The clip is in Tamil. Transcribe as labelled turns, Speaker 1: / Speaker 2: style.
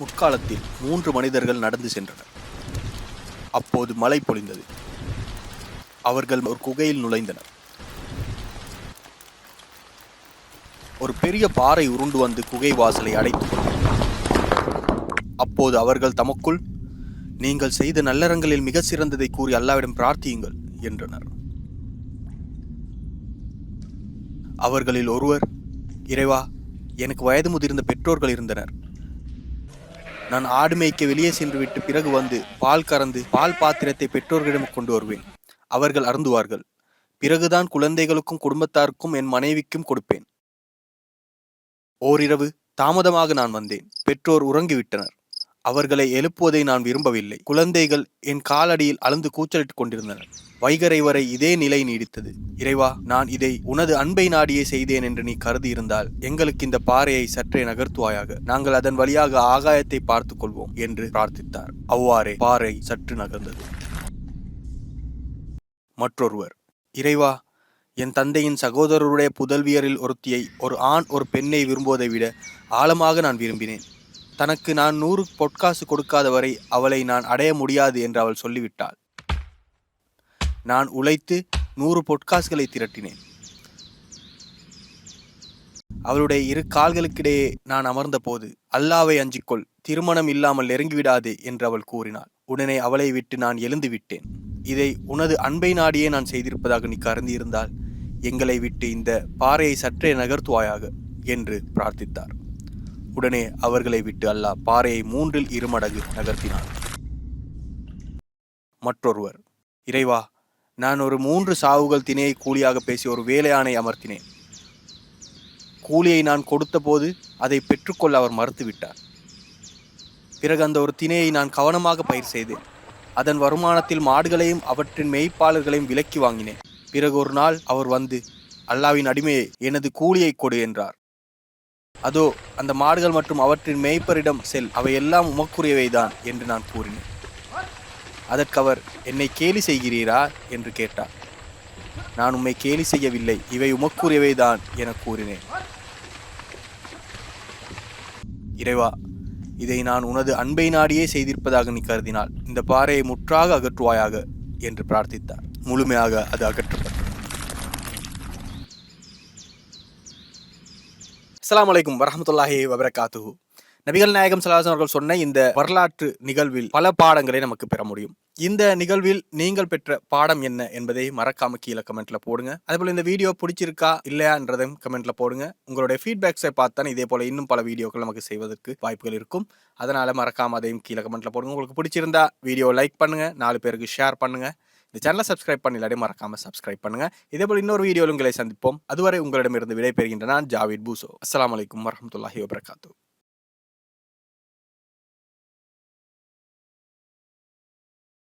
Speaker 1: முற்காலத்தில் மூன்று மனிதர்கள் நடந்து சென்றனர். அப்போது மழை பொழிந்தது. அவர்கள் ஒரு குகையில் நுழைந்தனர். ஒரு பெரிய பாறை உருண்டு வந்து குகை வாசலை அடைத்து அப்போது அவர்கள் தமக்குள் நீங்கள் செய்த நல்லறங்களில் மிக சிறந்ததை கூறி அல்லாவிடம் பிரார்த்தியுங்கள் என்றனர். அவர்களில் ஒருவர் இறைவா எனக்கு வயது முதிர்ந்த பெற்றோர்கள் இருந்தனர். நான் ஆடு மேய்க்க வெளியே சென்று விட்டு பிறகு வந்து பால் கறந்து பால் பாத்திரத்தை பெற்றோர்களிடம் கொண்டு வருவேன். அவர்கள் அருந்துவார்கள். பிறகுதான் குழந்தைகளுக்கும் குடும்பத்தாருக்கும் என் மனைவிக்கும் கொடுப்பேன். ஓரிரவு தாமதமாக நான் வந்தேன். பெற்றோர் உறங்கிவிட்டனர். அவர்களை எழுப்புவதை நான் விரும்பவில்லை. குழந்தைகள் என் காலடியில் அழுந்து கூச்சலிட்டுக் கொண்டிருந்தனர். வைகரை வரை இதே நிலை நீடித்தது. இறைவா நான் இதை உனது அன்பை நாடியே செய்தேன் என்று நீ கருதி இருந்தால் எங்களுக்கு இந்த பாறையை சற்றே நகர்த்துவாயாக. நாங்கள் அதன் வழியாக ஆகாயத்தை பார்த்துக் கொள்வோம் என்று பிரார்த்தித்தார். அவ்வாறே பாறை சற்று நகர்ந்தது. மற்றொருவர் இறைவா என் தந்தையின் சகோதரருடைய புதல்வியரில் ஒருத்தியை ஒரு ஆண் ஒரு பெண்ணை விரும்புவதை விட ஆழமாக நான் விரும்பினேன். தனக்கு நான் நூறு பொற்காசு கொடுக்காத வரை அவளை நான் அடைய முடியாது என்று அவள் சொல்லிவிட்டாள். நான் உழைத்து நூறு பொற்காசுகளை திரட்டினேன். அவளுடைய இரு கால்களுக்கிடையே நான் அமர்ந்த போது அல்லாவை அஞ்சிக்கொள் திருமணம் இல்லாமல் நெருங்கிவிடாதே என்று அவள் கூறினாள். உடனே அவளை விட்டு நான் எழுந்து விட்டேன். இதை உனது அன்பை நாடியே நான் செய்திருப்பதாக நீ கருந்தியிருந்தால் எங்களை விட்டு இந்த பாறையை சற்றே நகர்த்துவாயாக என்று பிரார்த்தித்தார். உடனே அவர்களை விட்டு அல்லாஹ் பாறையை மூன்றில் இருமடங்கு நகர்த்தினார் மற்றொருவர் இறைவா நான் ஒரு மூன்று சாவுகள் திணையை கூலியாக பேசி ஒரு வேலையானை அமர்த்தினேன். கூலியை நான் கொடுத்தபோது அதை பெற்றுக்கொள்ள அவர் மறுத்துவிட்டார். பிறகு அந்த ஒரு திணையை நான் கவனமாக பயிர் செய்தேன். அதன் வருமானத்தில் மாடுகளையும் அவற்றின் மெய்ப்பாளர்களையும் விலக்கி வாங்கினேன். பிறகு ஒரு நாள் அவர் வந்து அல்லாவின் அடிமையை எனது கூலியை கொடு என்றார். அதோ அந்த மாடுகள் மற்றும் அவற்றின் மேய்ப்பரிடம் செல் அவையெல்லாம் உமக்குரியவைதான் என்று நான் கூறினேன். அதற்கு அவர் என்னை கேலி செய்கிறீரா? என்று கேட்டார். நான் உம்மை கேலி செய்யவில்லை இவை உமக்குரியவைதான் என கூறினேன். இறைவா இதை நான் உனது அன்பை நாடியே செய்திருப்பதாக நீ கருதினால் இந்த பாறையை முற்றாக அகற்றுவாயாக? என்று பிரார்த்தித்தார். முழுமையாக அது அகற்றப்பட்டது. அஸ்லாம் வலைக்கும் வரமத்துல்லாஹி வபரகாத்து நபிகள் நாயகம் சலாசன் அவர்கள் சொன்ன இந்த வரலாற்று நிகழ்வில் பல பாடங்களை நமக்கு பெற முடியும். இந்த நிகழ்வில் நீங்கள் பெற்ற பாடம் என்ன என்பதை மறக்காம கீழே கமெண்ட்ல போடுங்க. அதேபோல இந்த வீடியோ பிடிச்சிருக்கா இல்லையான்றதையும் கமெண்ட்ல போடுங்க. உங்களுடைய ஃபீட்பேக்ஸை பார்த்தானே இதே போல இன்னும் பல வீடியோக்கள் நமக்கு செய்வதற்கு வாய்ப்புகள் இருக்கும். அதனால மறக்காம அதையும் கீழே கமெண்ட்ல போடுங்க. உங்களுக்கு பிடிச்சிருந்தா வீடியோ லைக் பண்ணுங்க. நாலு பேருக்கு ஷேர் பண்ணுங்க. இந்த சேனலை சப்ஸ்கிரைப் இல்லாட்டி மறக்காம சப்ஸ்கிரைப் பண்ணுங்க. இதே போல இன்னொரு வீடியோவில் உங்களை சந்திப்போம். அதுவரை உங்களிடமிருந்து விடைபெறுகின்ற நான் ஜாவித் பூசோ. அஸ்லாம் அலைக்கும் வரமத்துல்லாஹி வபரகாத்தூ